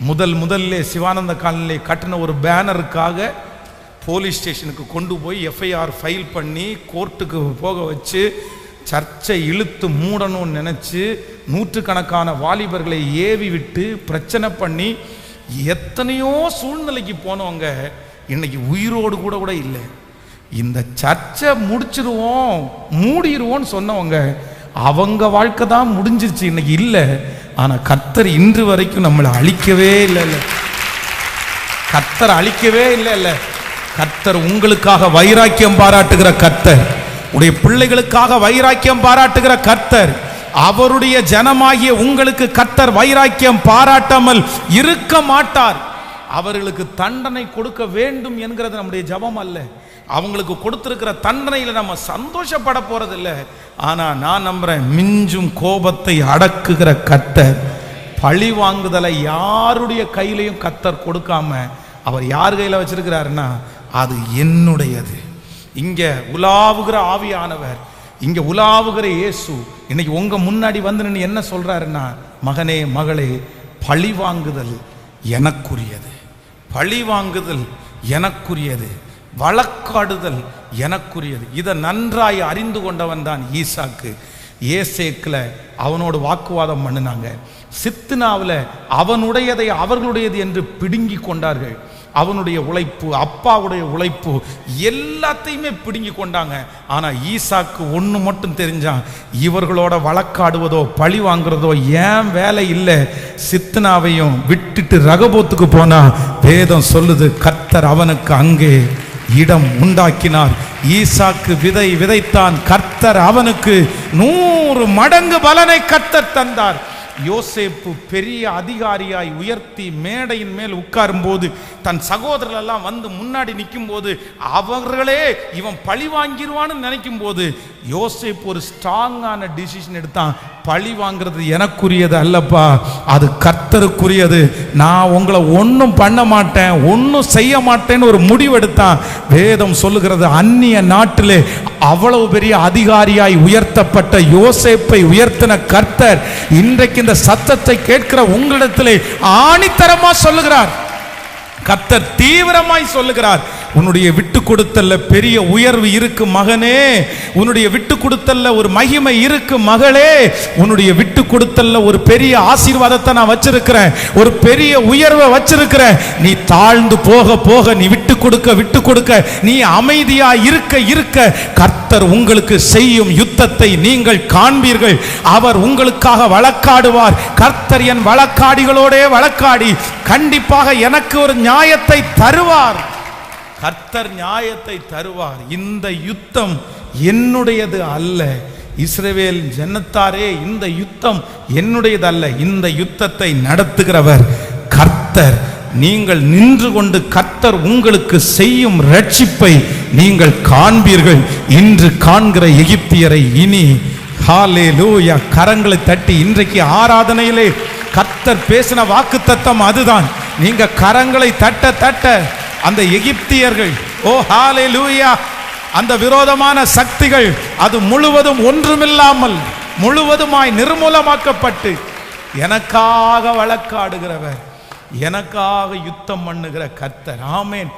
முதல் முதல்ல சிவானந்த காலனிலே கட்டின ஒரு பேனருக்காக போலீஸ் ஸ்டேஷனுக்கு கொண்டு போய் எஃப்ஐஆர் ஃபைல் பண்ணி கோர்ட்டுக்கு போக வச்சு சர்ச்சை இழுத்து மூடணும்னு நினச்சி நூற்றுக்கணக்கான வாலிபர்களை ஏவி விட்டு பிரச்சனை பண்ணி எத்தனையோ சூழ்நிலைக்கு போனவங்க இன்னைக்கு உயிரோடு கூட கூட இல்லை. இந்த சர்ச்சை முடிச்சிருவோம் மூடிடுவோம்னு சொன்னவங்க அவங்க வாழ்க்கை தான் முடிஞ்சிருச்சு. இன்னைக்கு இல்லை. ஆனால் கத்தர் இன்று வரைக்கும் நம்மளை அழிக்கவே இல்லை இல்லை கத்தர் அழிக்கவே இல்லை இல்லை கத்தர் உங்களுக்காக வைராக்கியம் பாராட்டுகிற கத்தர். உடைய பிள்ளைகளுக்காக வைராக்கியம் பாராட்டுகிற கத்தர். அவருடைய ஜனமாகிய உங்களுக்கு கத்தர் வைராக்கியம் பாராட்டாமல் இருக்க மாட்டார். அவர்களுக்கு தண்டனை கொடுக்க வேண்டும் என்கிறது நம்முடைய ஜபம் அல்ல. அவங்களுக்கு கொடுத்துருக்கிற தண்டனையில் நம்ம சந்தோஷப்பட போறதில்ல. ஆனால் நான் நம்புறேன் மிஞ்சும் கோபத்தை அடக்குகிற கத்தர் பழி வாங்குதலை யாருடைய கையிலையும் கத்தர் கொடுக்காம அவர் யார் கையில் வச்சிருக்கிறாருன்னா அது என்னுடையது. இங்கே உலாவுகிற ஆவியானவர் இங்கே உலாவுகிற இயேசு இன்னைக்கு உங்கள் முன்னாடி வந்து நின்னு என்ன சொல்கிறாருன்னா மகனே மகளே பழி வாங்குதல் எனக்குரியது. பழி வாங்குதல் எனக்குரியது. வழக்காடுதல் எனக்குரியது. இதை நன்றாய் அறிந்து கொண்டவன் தான் ஈசாக்கு. ஏசேக்கில் அவனோடு வாக்குவாதம் பண்ணினாங்க. சித்துனாவில் அவனுடையதை அவர்களுடையது என்று பிடுங்கி கொண்டார்கள். அவனுடைய உழைப்பு அப்பாவுடைய உழைப்பு எல்லாத்தையுமே பிடுங்கி கொண்டாங்க. ஆனால் ஈசாக்கு ஒன்று மட்டும் தெரிஞ்சான். இவர்களோட வழக்காடுவதோ பழி வாங்குறதோ ஏன் வேலை இல்லை? சித்னாவையும் விட்டுட்டு ரகபோத்துக்கு போனால் வேதம் சொல்லுது கத்தர் அவனுக்கு அங்கே இடம் உண்டாக்கினார். ஈசாக்கு விதை விதைத்தான். கர்த்தர் அவனுக்கு நூறு மடங்கு பலனை கர்த்தர் தந்தார். யோசேப்பு பெரிய அதிகாரியாய் உயர்த்தி மேடையின் மேல் உட்காரும்போது தன் சகோதரர்கள் எல்லாம் வந்து முன்னாடி நிற்கும் போது அவர்களே இவன் பழி வாங்கிடுவான்னு நினைக்கும் போது யோசேப்பு ஒரு ஸ்ட்ராங்கான டிசிஷன் எடுத்தான். பழி வாங்குறது எனக்குரியது அல்லப்பா. அது கர்த்தருக்குரியது. நான் உங்களை ஒன்றும் பண்ண மாட்டேன் ஒன்றும் செய்ய மாட்டேன்னு ஒரு முடிவெடுத்தான் வேதம் சொல்லுகிறது அந்நிய நாட்டிலே அவ்வளவு பெரிய அதிகாரியாய் உயர்த்தப்பட்ட யோசேப்பை உயர்த்தின கர்த்தர் இன்றைக்கு இந்த சத்தத்தை கேட்கிற உங்களிடத்திலே ஆணித்தரமாக சொல்லுகிறார். கர்த்தர் தீவிரமாய் சொல்லுகிறார். உன்னுடைய விட்டு கொடுத்தல்ல பெரிய உயர்வு இருக்கு மகனே. உன்னுடைய விட்டு கொடுத்தல்ல ஒரு மகிமை இருக்கு மகளே. உன்னுடைய விட்டு கொடுத்தல்ல ஒரு பெரிய ஆசீர்வாதத்தை நான் வச்சிருக்கிறேன். ஒரு பெரிய உயர்வை வச்சிருக்கிறேன். நீ தாழ்ந்து போக போக நீ விட்டு கொடுக்க விட்டு கொடுக்க நீ அமைதியா இருக்க இருக்க. கர்த்தர் உங்களுக்கு செய்யும் யுத்தத்தை நீங்கள் காண்பீர்கள். அவர் உங்களுக்காக வழக்காடுவார். கர்த்தர் என் வழக்காடிகளோடே வழக்காடி கண்டிப்பாக எனக்கு ஒரு நியாயத்தை தருவார். கர்த்தர் நியாயத்தை தருவார். இந்த யுத்தம் என்னுடையது அல்ல. இஸ்ரேவேல் ஜனத்தாரே இந்த யுத்தம் என்னுடையது அல்ல இந்த யுத்தத்தை நடத்துகிறவர் கர்த்தர். நீங்கள் நின்று கொண்டு கர்த்தர் உங்களுக்கு செய்யும் ரட்சிப்பை நீங்கள் காண்பீர்கள். இன்று காண்கிற எகிப்தியரை இனி ஹாலே லூயா கரங்களை தட்டி இன்றைக்கு ஆராதனையிலே கர்த்தர் பேசின வாக்குத்தத்தம் அதுதான். நீங்க கரங்களை தட்ட தட்ட அந்த எகிப்தியர்கள் ஓ ஹாலே லூயா அந்த விரோதமான சக்திகள் அது முழுவதும் ஒன்றுமில்லாமல் முழுவதுமாய் நிர்மூலமாக்கப்பட்டு எனக்காக வழக்காடுகிறவர் எனக்காக யுத்தம் பண்ணுகிற கர்த்தர். ஆமேன்.